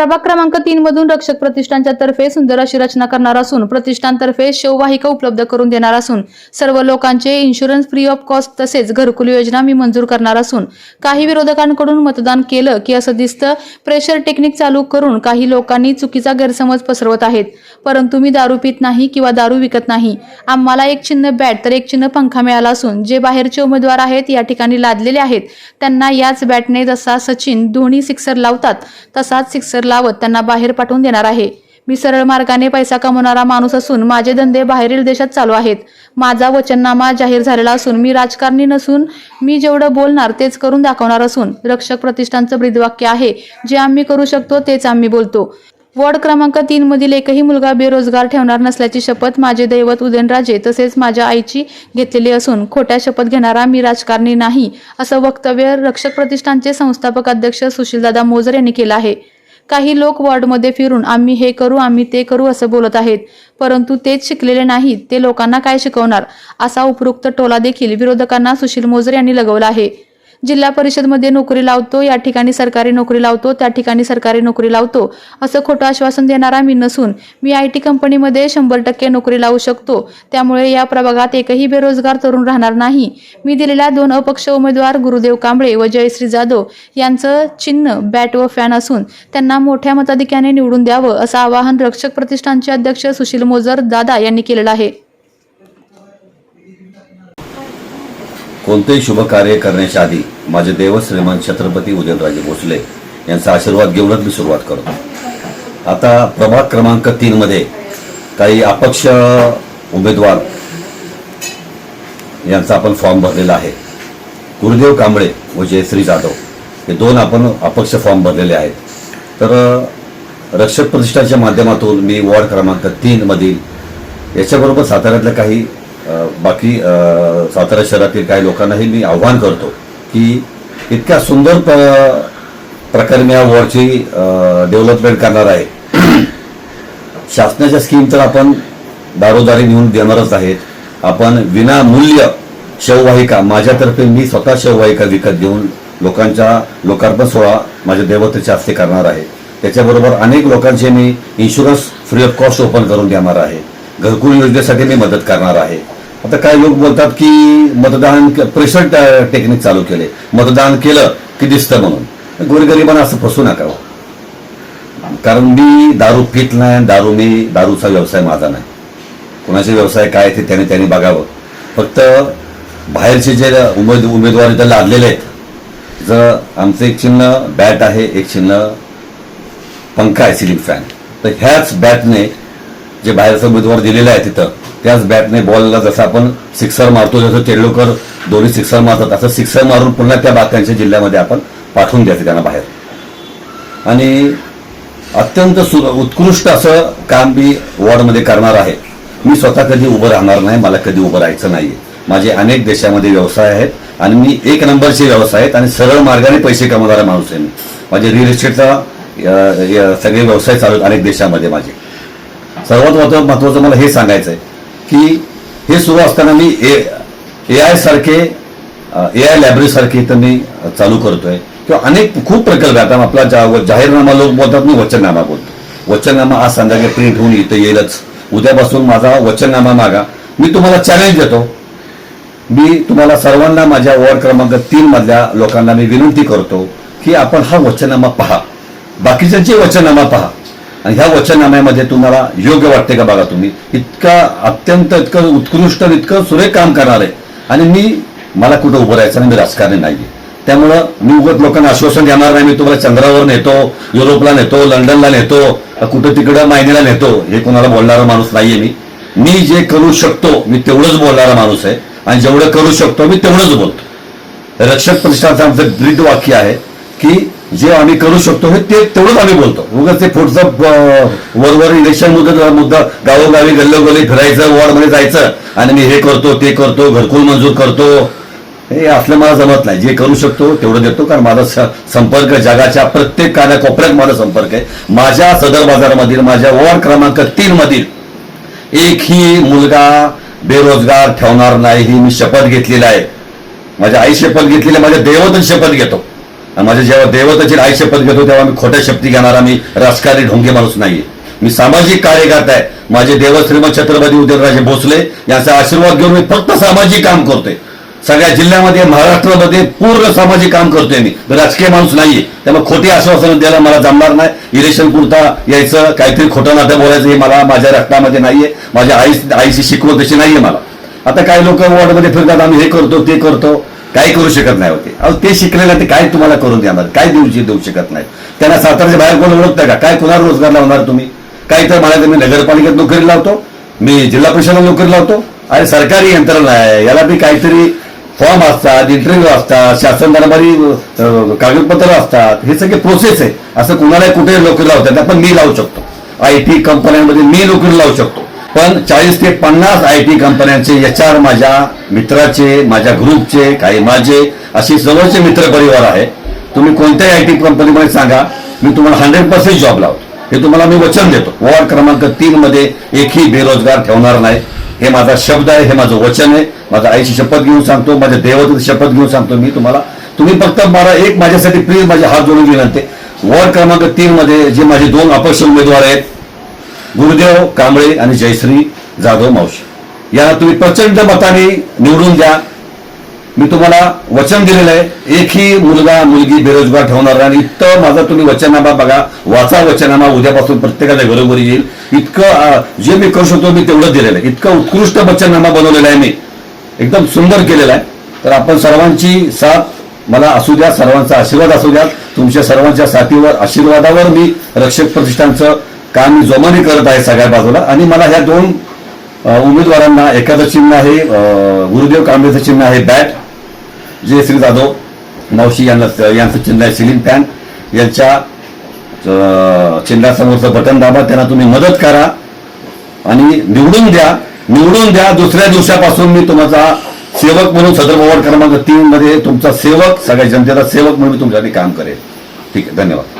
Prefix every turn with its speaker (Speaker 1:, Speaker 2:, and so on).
Speaker 1: प्रभाग क्रमांक तीन मधून रक्षक प्रतिष्ठानच्या तर्फे सुंदर अशी रचना करणार असून प्रतिष्ठानतर्फे शववाहिका उपलब्ध करून देणार असून सर्व लोकांचे इन्शुरन्स फ्री ऑफ कॉस्ट तसेच घरकुल योजना मी मंजूर करणार असून काही विरोधकांकडून मतदान केलं की असं दिसतं प्रेशर टेक्निक चालू करून काही लोकांनी चुकीचा गैरसमज पसरवत आहेत. परंतु मी दारू पित नाही किंवा दारू विकत नाही. आम्हाला एक चिन्ह बॅट तर एक चिन्ह पंखा मिळाला असून जे बाहेरचे उमेदवार आहेत या ठिकाणी लादलेले आहेत. त्यांना याच बॅटने जसा सचिन धोनी सिक्सर लावतात तसाच सिक्सर लावत त्यांना बाहेर पाठवून देणार आहे. मी सरळ मार्गाने पैसा कमवणारा माणूस असून माझे धंदे बाहेरील देशात चालू आहेत. माझा वचननामा जाहीर झालेला असून मी राजकारणी नसून मी जेवढं बोलणार तेच करून दाखवणार असून रक्षक प्रतिष्ठानचं ब्रीदवाक्य आहे. जे आम्ही करू शकतो तेच आम्ही बोलतो. वॉर्ड क्रमांक तीन मधील एकही मुलगा बेरोजगार ठेवणार नसल्याची शपथ माझे दैवत उदयनराजे तसेच माझ्या आईची घेतलेली असून खोट्या शपथ घेणारा मी राजकारणी नाही असं वक्तव्य रक्षक प्रतिष्ठानचे संस्थापक अध्यक्ष सुशीलदादा मोजर यांनी केलं आहे. काही लोक वॉर्डमध्ये फिरून आम्ही हे करू आम्ही ते करू असं बोलत आहेत. परंतु तेच शिकलेले नाहीत. ते लोकांना काय शिकवणार? असा उपरोक्त टोला देखील विरोधकांना सुशील मोजरे यांनी लगवला आहे. जिल्हा परिषदमध्ये नोकरी लावतो या ठिकाणी सरकारी नोकरी लावतो त्या ठिकाणी सरकारी नोकरी लावतो. असं खोटं आश्वासन देणारा मी नसून मी आय टी कंपनीमध्ये शंभर टक्के नोकरी लावू शकतो. त्यामुळे या प्रभागात एकही बेरोजगार तरुण राहणार नाही. मी दिलेल्या दोन अपक्ष उमेदवार गुरुदेव कांबळे व जयश्री जाधव यांचं चिन्ह बॅट व फॅन असून त्यांना मोठ्या मताधिक्याने निवडून द्यावं असं आवाहन रक्षक प्रतिष्ठानचे अध्यक्ष सुशील मोजर दादा यांनी केलेलं आहे.
Speaker 2: कोणतेही शुभ कार्य करण्याच्या आधी माझे देव श्रीमान छत्रपती उदयनराजे भोसले यांचा आशीर्वाद घेऊनच मी सुरुवात करतो. आता प्रभाग क्रमांक तीनमध्ये काही अपक्ष उमेदवार यांचा आपण फॉर्म भरलेला आहे. गुरुदेव कांबळे व जयश्री जाधव हे दोन आपण अपक्ष फॉर्म भरलेले आहेत. तर रक्षक प्रतिष्ठानच्या माध्यमातून मी वॉर्ड क्रमांक तीनमधील याच्याबरोबर साताऱ्यातल्या काही बाकी सातारा शहरातील काही लोकांनाही मी आव्हान करतो की इतक्या सुंदर प- प्रकारे मी या वॉर्डची डेव्हलपमेंट करणार आहे. शासनाच्या स्कीम तर आपण दारोदारी नेऊन देणारच आहेत. आपण विनामूल्य शववाहिका माझ्यातर्फे मी स्वतः शववाहिका विकत घेऊन लोकांच्या लोकार्पण सोहळा माझ्या देवतेच्या हस्ते करणार आहे. त्याच्याबरोबर अनेक लोकांचे मी insurance free of cost open करून देणार आहे. घरकुल योजनेसाठी मी मदत करणार आहे. आता काही लोक बोलतात की मतदान प्रेशर टेक्निक चालू केले. मतदान केलं की दिसतं म्हणून. गोरगरिबांना असं फसू नका हो. कारण मी दारू पित नाही दारू मी दारूचा व्यवसाय माझा नाही. कोणाचे व्यवसाय काय ते त्याने त्यांनी बघावं. फक्त बाहेरचे जे उमेद उमेदवार इथं लादलेले आहेत जर आमचं एक चिन्ह बॅट आहे एक चिन्ह पंखा आहे सिलिंग फॅन तर ह्याच बॅटने जे बाहेरचा उमेदवार दिलेला आहे तिथं त्याच बॅटने बॉलला जसं आपण सिक्सर मारतो जसं तेंडुलकर दोन्ही सिक्सर मारतात असं सिक्सर मारून पुन्हा त्या बाकांच्या जिल्ह्यामध्ये आपण पाठवून द्यायचं त्यांना बाहेर. आणि अत्यंत सु उत्कृष्ट असं काम मी वॉर्डमध्ये करणार आहे. मी स्वतः कधी उभं राहणार नाही मला कधी उभं राहायचं नाही माझे अनेक देशामध्ये व्यवसाय आहेत आणि मी एक नंबरचे व्यवसाय आहेत आणि सरळ मार्गाने पैसे कमवणारा माणूस आहे मी. माझे रिअल इस्टेटचा सगळे व्यवसाय चालू आहेत अनेक देशामध्ये माझे. सर्वात महत्व- महत्वाचं मला हे सांगायचं आहे की हे सुरू असताना मी ए ए आय सारखे ए आय लायब्ररी सारखे इथं मी चालू करतोय. किंवा अनेक खूप प्रकल्प आहेत. आता आपला जा- जाहीरनामा लोक बोलतात मी वचननामा बोलतो. वचननामा आज संध्याकाळी प्रिंट होऊन इथं येईलच. उद्यापासून माझा वचननामा मागा. मी तुम्हाला चॅलेंज देतो. मी तुम्हाला सर्वांना माझ्या वॉर्ड क्रमांक तीन मधल्या लोकांना मी विनंती करतो की आपण हा वचननामा पहा. बाकीच्यांचे वचननामा पहा. आणि ह्या वचननाम्यामध्ये तुम्हाला योग्य वाटते का बघा तुम्ही? इतका अत्यंत इतकं उत्कृष्ट आणि इतकं सुरेख काम करणार. आहे आणि मी मला कुठं उभं राहायचं नाही मी राजकारणी नाहीये. त्यामुळं मी उगत लोकांना आश्वासन देणार नाही मी तुम्हाला चंद्रावर नेतो युरोपला नेतो लंडनला नेतो कुठं तिकडं मायनीला नेतो हे कोणाला बोलणारा माणूस नाहीये मी. मी जे करू शकतो मी तेवढंच बोलणारा माणूस आहे. आणि जेवढं करू शकतो मी तेवढंच बोलतो. रक्षक प्रतिष्ठानचं आमचं ब्रीद वाक्य आहे की जे आम्ही करू शकतो हे ते तेवढंच आम्ही बोलतो. उगाच ते पुढचं वरवर इलेक्शन मुद्दा मुद्दा गावोगावी गल्लोगल्ली फिरायचं वॉर्डमध्ये जायचं आणि मी हे करतो ते करतो घरकुल मंजूर करतो. हे असलं मला जमत नाही. जे करू शकतो तेवढं देतो कारण माझा संपर्क जगाच्या प्रत्येक कानाकोपऱ्यात माझा संपर्क आहे. माझ्या सदर बाजारामधील माझ्या वॉर्ड क्रमांक तीन मधील एकही मुलगा बेरोजगार ठेवणार नाही ही मी शपथ घेतलेली आहे. माझ्या आई शपथ घेतलेली माझ्या देवातच शपथ घेतो. आणि माझ्या जेव्हा देवताची आई शपथ घेतो तेव्हा मी खोट्या शपथी घेणारा मी राजकारणी ढोंगे माणूस नाहीये मी सामाजिक कार्यकर्ता आहे. माझे देव श्रीमंत छत्रपती उदयनराजे भोसले यांचा आशीर्वाद घेऊन मी फक्त सामाजिक काम करतोय. सगळ्या जिल्ह्यामध्ये महाराष्ट्रामध्ये पूर्ण सामाजिक काम करतोय मी. राजकीय माणूस नाहीये त्यामुळे खोटी आश्वासनं द्यायला मला जमणार नाही. इलेक्शन पुरता यायचं काहीतरी खोटं नातं बोलायचं हे मला माझ्या रक्तामध्ये नाहीये. माझ्या आई आईची शिकवण तशी नाहीये मला. आता काही लोक वॉर्डमध्ये फिरतात आम्ही हे करतो ते करतो. काही करू शकत नाही होते. अहो ते शिकलेलं ते काय तुम्हाला करून देणार? काय देऊ देऊ शकत नाही? त्यांना सातारच्या बाहेर कोण ओळखता का? काय कुणाला रोजगार लावणार तुम्ही? काही तर मला मी नगरपालिकेत नोकरी लावतो मी जिल्हा परिषदेला नोकरी लावतो आणि सरकारी यंत्रणा आहे. याला बी काहीतरी फॉर्म असतात इंटरव्ह्यू असतात शासन दरबारी कागदपत्र असतात. हे सगळे प्रोसेस आहे. असं कुणालाही कुठे नोकरी लावतात आपण मी लावू शकतो. आय टी कंपन्यांमध्ये मी नोकरी लावू शकतो. पण चाळीस ते पन्नास आय टी कंपन्यांचे एच आर माझ्या मित्राचे माझ्या ग्रुपचे काही माझे असे जवळचे मित्र परिवार आहे. तुम्ही कोणत्याही आय टी कंपनीमध्ये सांगा मी तुम्हाला हंड्रेड पर्सेंट जॉब लावतो. हे तुम्हाला मी वचन देतो. वॉर्ड क्रमांक तीन मध्ये एकही बेरोजगार ठेवणार नाही. हे माझा शब्द आहे हे माझं वचन आहे. माझ्या आईची शपथ घेऊन सांगतो माझ्या देवतेची शपथ घेऊन सांगतो. मी तुम्हाला तुम्ही फक्त मला एक माझ्यासाठी प्लीज माझे हात जोडून विनंती. वॉर्ड क्रमांक तीन मध्ये जे माझे दोन अपक्ष उमेदवार आहेत गुरुदेव कांबळे आणि जयश्री जाधव मावशी. यांना तुम्ही प्रचंड मताने निवडून द्या. मी तुम्हाला वचन दिलेलं आहे. एकही मुलगा मुलगी बेरोजगार ठेवणार नाही. आणि इतकं माझा तुम्ही वचननामा बघा. वाचा वचननामा उद्यापासून प्रत्येकाच्या घरोघरी येईल. इतकं जे मी करू शकतो मी तेवढं दिलेलं आहे. इतकं उत्कृष्ट वचननामा बनवलेला आहे मी. एकदम सुंदर केलेला आहे. तर आपण सर्वांची साथ मला असू द्या. सर्वांचा आशीर्वाद असू द्या. तुमच्या सर्वांच्या साथीवर आशीर्वादावर मी रक्षक प्रतिष्ठानचं काम मी जोमाने करत आहे सगळ्या बाजूला? आणि मला ह्या दोन उमेदवारांना एखादं चिन्ह आहे गुरुदेव कांबळेचं चिन्ह आहे बॅट. जे श्री जाधव मावशी यांना यांचं चिन्ह आहे सिलिंग फॅन यांच्या चिन्हासमोरचं बटन दाबा त्यांना तुम्ही मदत करा. आणि निवडून द्या. निवडून द्या. दुसऱ्या दिवसापासून मी तुमचा सेवक म्हणून सदर वॉर्ड क्रमांक तीन मध्ये तुमचा सेवक सगळ्या जनतेचा सेवक म्हणून मी तुमच्यासाठी काम करेल ठीक आहे धन्यवाद.